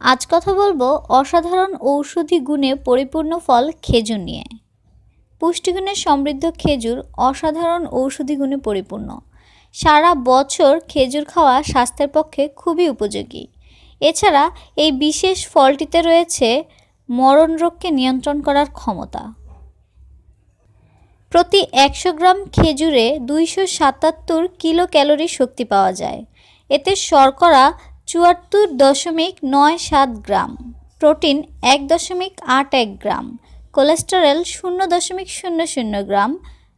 আজ কথা বলব অসাধারণ ঔষধি গুণে পরিপূর্ণ ফল খেজুর নিয়ে। পুষ্টিগুণে সমৃদ্ধ খেজুর অসাধারণ ঔষধি গুণে পরিপূর্ণ। সারা বছর খেজুর খাওয়া স্বাস্থ্যের পক্ষে খুবই উপযোগী। এছাড়া এই বিশেষ ফলটিতে রয়েছে মরণ রোগকে নিয়ন্ত্রণ করার ক্ষমতা। প্রতি একশো গ্রাম খেজুরে দুইশো সাতাত্তর কিলো ক্যালোরি শক্তি পাওয়া যায়। এতে শর্করা চুয়াত্তর দশমিক নয় সাত গ্রাম। প্রোটিন এক দশমিক আট এক গ্রাম। কোলেস্টেরল শূন্য দশমিক শূন্য শূন্য গ্রাম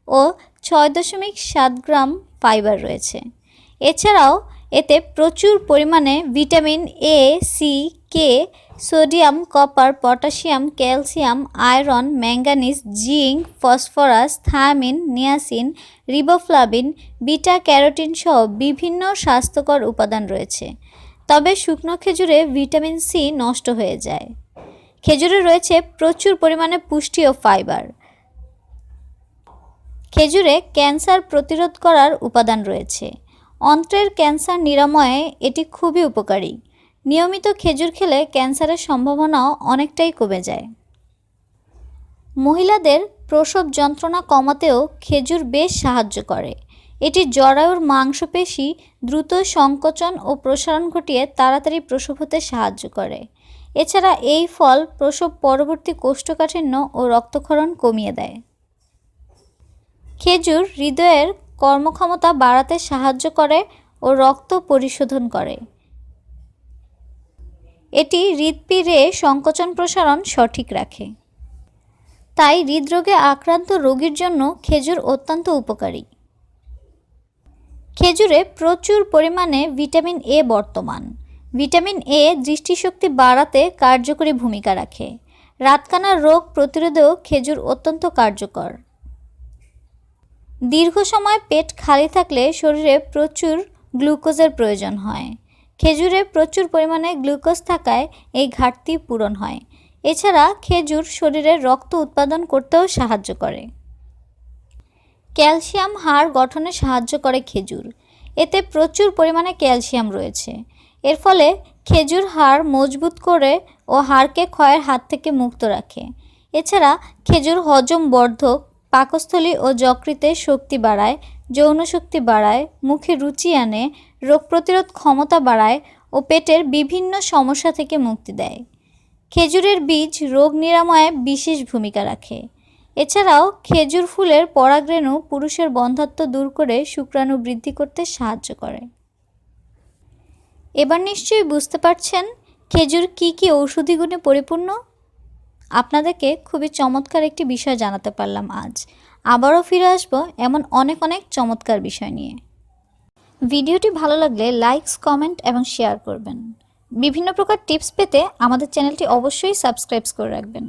ও ছয় দশমিক সাত গ্রাম ফাইবার রয়েছে। এছাড়াও এতে প্রচুর পরিমাণে vitamin A, C, K, sodium, copper, potassium, calcium, iron manganese zinc, phosphorus, thiamine, niacin, riboflavin, beta carotene সহ বিভিন্ন স্বাস্থ্যকর উপাদান রয়েছে। তবে শুকনো খেজুরে ভিটামিন সি নষ্ট হয়ে যায়। খেজুরে রয়েছে প্রচুর পরিমাণে পুষ্টি ও ফাইবার। খেজুরে ক্যান্সার প্রতিরোধ করার উপাদান রয়েছে। অন্ত্রের ক্যান্সার নিরাময়ে এটি খুবই উপকারী। নিয়মিত খেজুর খেলে ক্যান্সারের সম্ভাবনাও অনেকটাই কমে যায়। মহিলাদের প্রসব যন্ত্রণা কমাতেও খেজুর বেশ সাহায্য করে। এটি জরায়ুর মাংসপেশি দ্রুত সংকোচন ও প্রসারণ ঘটিয়ে তাড়াতাড়ি প্রসব হতে সাহায্য করে। এছাড়া এই ফল প্রসব পরবর্তী কোষ্ঠকাঠিন্য ও রক্তক্ষরণ কমিয়ে দেয়। খেজুর হৃদয়ের কর্মক্ষমতা বাড়াতে সাহায্য করে ও রক্ত পরিশোধন করে। এটি হৃদপিরে সংকোচন প্রসারণ সঠিক রাখে। তাই হৃদরোগে আক্রান্ত রোগীর জন্য খেজুর অত্যন্ত উপকারী। খেজুরে প্রচুর পরিমাণে ভিটামিন এ বর্তমান। ভিটামিন এ দৃষ্টিশক্তি বাড়াতে কার্যকরী ভূমিকা রাখে। রাতকানার রোগ প্রতিরোধেও খেজুর অত্যন্ত কার্যকর। দীর্ঘ সময় পেট খালি থাকলে শরীরে প্রচুর গ্লুকোজের প্রয়োজন হয়। খেজুরে প্রচুর পরিমাণে গ্লুকোজ থাকায় এই ঘাটতি পূরণ হয়। এছাড়া খেজুর শরীরে রক্ত উৎপাদন করতেও সাহায্য করে। ক্যালসিয়াম হাড় গঠনে সাহায্য করে খেজুর। এতে প্রচুর পরিমাণে ক্যালসিয়াম রয়েছে। এর ফলে খেজুর হাড় মজবুত করে ও হাড়কে ক্ষয়ের হাত থেকে মুক্ত রাখে। এছাড়া খেজুর হজম বর্ধক পাকস্থলী ও যকৃতে শক্তি বাড়ায়, যৌন শক্তি বাড়ায়, মুখে রুচি আনে, রোগ প্রতিরোধ ক্ষমতা বাড়ায় ও পেটের বিভিন্ন সমস্যা থেকে মুক্তি দেয়। খেজুরের বীজ রোগ নিরাময়ে বিশেষ ভূমিকা রাখে। এছাড়াও খেজুর ফুলের পরাগরেণু পুরুষের বন্ধাত্ব দূর করে শুক্রাণু বৃদ্ধি করতে সাহায্য করে। এবার নিশ্চয়ই বুঝতে পারছেন খেজুর কি কি ঔষধি গুণে পরিপূর্ণ? আপনাদেরকে খুবই চমৎকার একটি বিষয় জানাতে পারলাম আজ। আবারও ফিরে আসব এমন অনেক অনেক চমৎকার বিষয় নিয়ে। ভিডিওটি ভালো লাগলে লাইকস কমেন্ট এবং শেয়ার করবেন। বিভিন্ন প্রকার টিপস পেতে আমাদের চ্যানেলটি অবশ্যই সাবস্ক্রাইব করে রাখবেন।